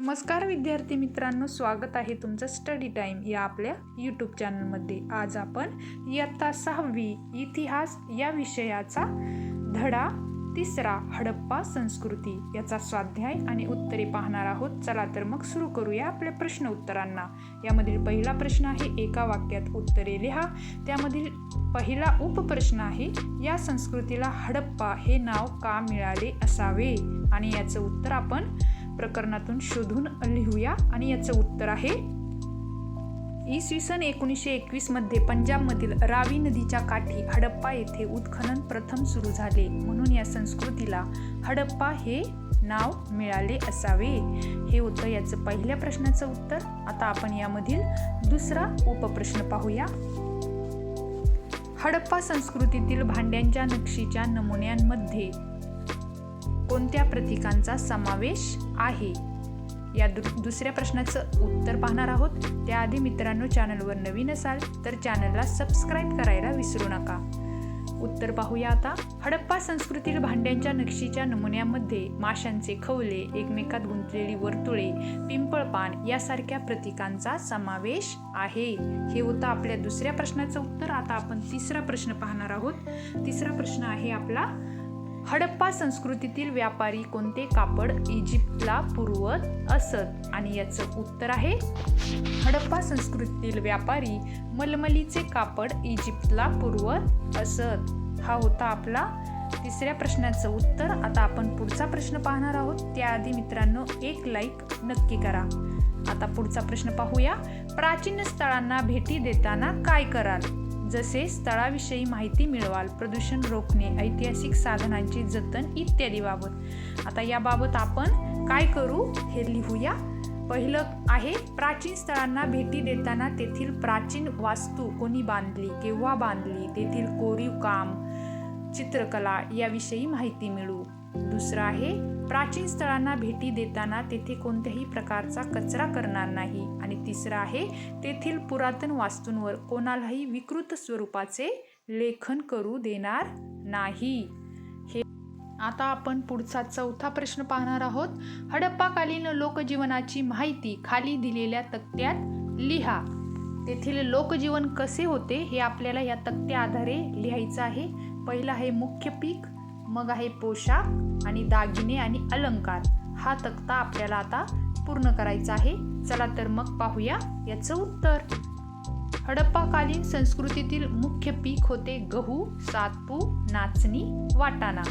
नमस्कार विद्यार्थी मित्रांनो स्वागत आहे तुमचं स्टडी टाईम या आपल्या यूट्यूब चॅनलमध्ये आज आपण इयत्ता सहावी इतिहास या विषयाचा धडा तिसरा हडप्पा संस्कृती याचा स्वाध्याय आणि उत्तरे पाहणार आहोत. चला तर मग सुरू करूया आपल्या प्रश्न उत्तरांना. यामधील पहिला प्रश्न आहे एका वाक्यात उत्तरे लिहा. त्यामधील पहिला उपप्रश्न आहे या संस्कृतीला हडप्पा हे नाव का मिळाले असावे? आणि याचं उत्तर आपण प्रकरणातून शोधून लिहूया. आणि याचं उत्तर आहे इसवी सन एकोणीसशे एकवीसमध्ये पंजाबमधील रावी नदीच्या काठी हडप्पा येथे उत्खनन प्रथम सुरू झाले. म्हणून या संस्कृतीला हडप्पा हे नाव मिळाले असावे. हे होतं याचं पहिल्या प्रश्नाचं उत्तर. आता आपण यामधील दुसरा उपप्रश्न पाहूया. हडप्पा संस्कृतीतील भांड्यांच्या नक्षीच्या नमुन्यांमध्ये कोणत्या प्रतीकांचा समावेश आहे? या दु दुसऱ्या प्रश्नाचं उत्तर पाहणार आहोत. त्याआधी मित्रांनो चॅनलवर नवीन असाल तर चॅनलला सबस्क्राईब करायला विसरू नका. उत्तर पाहूया आता. हडप्पा संस्कृतील भांड्यांच्या नक्षीच्या नमुन्यामध्ये माशांचे खवले एकमेकात गुंतलेली वर्तुळे पिंपळपान यासारख्या प्रतीकांचा समावेश आहे. हे होतं आपल्या दुसऱ्या प्रश्नाचं उत्तर. आता आपण तिसरा प्रश्न पाहणार आहोत. तिसरा प्रश्न आहे आपला हडप्पा संस्कृतीतील व्यापारी कोणते कापड इजिप्तला पुरवत असत? आणि याचं उत्तर आहे हडप्पा संस्कृतीतील व्यापारी मलमलीचे कापड इजिप्तला पुरवत असत. हा होता आपला तिसऱ्या प्रश्नाचं उत्तर. आता आपण पुढचा प्रश्न पाहणार आहोत. त्याआधी मित्रांनो एक लाईक नक्की करा. आता पुढचा प्रश्न पाहूया. प्राचीन स्थळांना भेटी देताना काय कराल? जसे स्थळाविषयी माहिती मिळवाल प्रदूषण रोखणे ऐतिहासिक साधनांचे जतन इत्यादी बाबत. आता याबाबत आपण काय करू हे लिहूया. पहिलं आहे प्राचीन स्थळांना भेटी देताना तेथील प्राचीन वास्तू कोणी बांधली केव्हा बांधली तेथील कोरीव काम चित्रकला याविषयी माहिती मिळू. दुसरं आहे प्राचीन स्थळांना भेटी देताना तेथे कोणत्याही प्रकारचा कचरा करणार नाही. आणि तिसरं आहे तेथील पुरातन वास्तूंवर कोणालाही विकृत स्वरूपाचे लेखन करू देणार नाही. हे आता आपण पुढचा चौथा प्रश्न पाहणार आहोत. हडप्पाकालीन लोकजीवनाची माहिती खाली दिलेल्या तक्त्यात लिहा. तेथील लोकजीवन कसे होते हे आपल्याला या तक्त्या आधारे लिहायचं आहे. पहिलं आहे मुख्य पीक मग आहे पोशाख आणि दागिने आणि अलंकार. हा तक्ता आपल्याला आता पूर्ण करायचा आहे. चला तर मग पाहूया याचं उत्तर. हडप्पाकालीन संस्कृतीतील मुख्य पीक होते गहू सातपू नाचणी वाटाणा.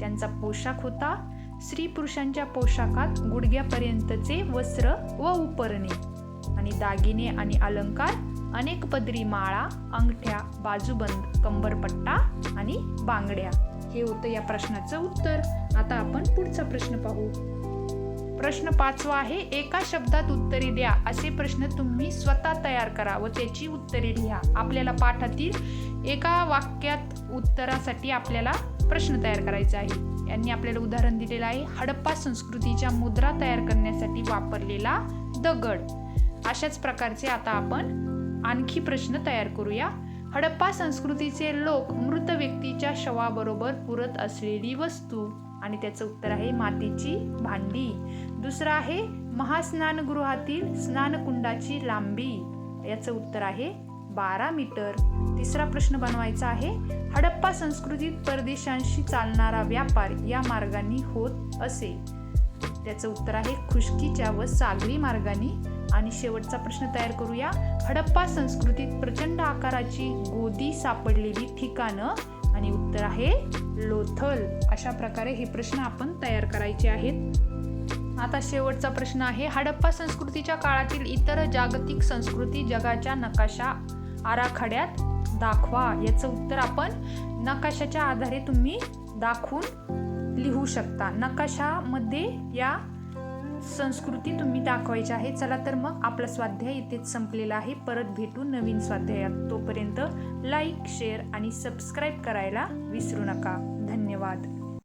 त्यांचा पोशाख होता स्त्री पुरुषांच्या पोशाखात गुडघ्यापर्यंतचे वस्त्र व उपरणे. आणि दागिने आणि अलंकार अनेक पदरी माळा अंगठ्या बाजूबंद कंबरपट्टा आणि बांगड्या. हे होतं या प्रश्नाचं उत्तर. आता आपण पुढचा प्रश्न पाहू. प्रश्न पाचवा आहे एका शब्दात उत्तरे द्या. असे प्रश्न तुम्ही स्वतः तयार करा व त्याची उत्तरे लिहा. आपल्याला पाठातील एका वाक्यात उत्तरासाठी आपल्याला प्रश्न तयार करायचा आहे. यांनी आपल्याला उदाहरण दिलेलं आहे हडप्पा संस्कृतीच्या मुद्रा तयार करण्यासाठी वापरलेला दगड. अशाच प्रकारचे आता आपण आणखी प्रश्न तयार करूया. हडप्पा संस्कृतीचे लोक मृत व्यक्तीच्या शवाबरोबर पुरत असलेली वस्तू. आणि त्याचं उत्तर आहे मातीची भांडी. दुसरं आहे महास्नानगृहातील स्नानकुंडाची लांबी. याचं उत्तर आहे बारा मीटर. तिसरा प्रश्न बनवायचा आहे हडप्पा संस्कृतीत परदेशांशी चालणारा व्यापार या मार्गाने होत असे. त्याचं उत्तर आहे खुशकीच्या व सागरी मार्गाने. आणि शेवटचा प्रश्न तयार करूया. हडप्पा संस्कृतीत प्रचंड आकाराची गोदी सापडलेली ठिकाणं आणि उत्तर आहे लोथल. अशा प्रकारे हे प्रश्न आपण तयार करायचे आहेत. आता शेवटचा प्रश्न आहे हडप्पा संस्कृतीच्या काळातील इतर जागतिक संस्कृती जगाच्या नकाशा आराखड्यात दाखवा. याचं उत्तर आपण नकाशाच्या आधारे तुम्ही दाखवून लिहू शकता. नकाशामध्ये या संस्कृती तुम्ही दाखवायची आहे. चला तर मग आपला स्वाध्याय इथेच संपलेला आहे. परत भेटू नवीन स्वाध्यायात. तोपर्यंत लाईक शेअर आणि सबस्क्राईब करायला विसरू नका. धन्यवाद.